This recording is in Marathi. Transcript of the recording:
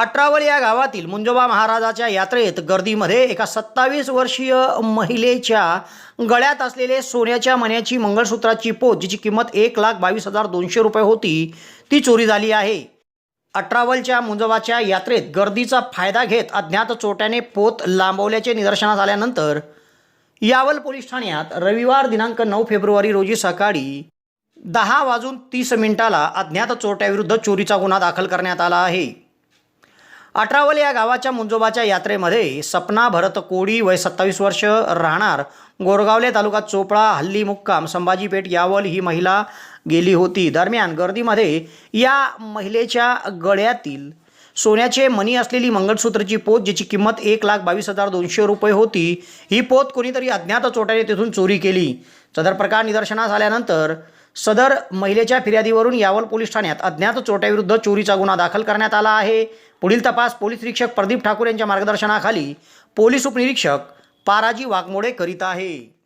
अठरावल या गावातील मुंजोबा महाराजाच्या यात्रेत गर्दीमध्ये एका सत्तावीस वर्षीय महिलेच्या गळ्यात असलेले सोन्याच्या मण्याची मंगळसूत्राची पोत जिची किंमत एक लाख बावीस हजार दोनशे रुपये होती ती चोरी झाली आहे. अठरावलच्या मुंजोबाच्या यात्रेत गर्दीचा फायदा घेत अज्ञात चोट्याने पोत लांबवल्याचे निदर्शनास आल्यानंतर यावल पोलीस ठाण्यात रविवार दिनांक नऊ फेब्रुवारी रोजी सकाळी दहा वाजून तीस मिनिटाला अज्ञात चोरट्याविरुद्ध चोरीचा गुन्हा दाखल करण्यात आला आहे. अठरावल या गावाच्या मुंजोबाच्या यात्रेमध्ये सपना भरत कोडी वय सत्तावीस वर्ष राहणार. गोरगावले तालुका चोपळा हल्ली मुक्काम संभाजीपेठ यावल ही महिला गेली होती. दरम्यान गर्दीमध्ये या महिलेच्या गळ्यातील सोन्याचे मनी असलेली मंगळसूत्रची पोत जिची किंमत एक लाख बावीस हजार दोनशे रुपये होती ही पोत कोणीतरी अज्ञात चोट्याने तिथून चोरी केली. सदर प्रकार निदर्शनास आल्यानंतर सदर महिलेच्या फिर्यादीवरून यावल पोलीस ठाण्यात अज्ञात चोट्याविरुद्ध चोरीचा गुन्हा दाखल करण्यात आला आहे. पुढील तपास पोलीस निरीक्षक प्रदीप ठाकूर यांच्या मार्गदर्शनाखाली पोलीस उपनिरीक्षक पाराजी वाघमोडे करीत आहे.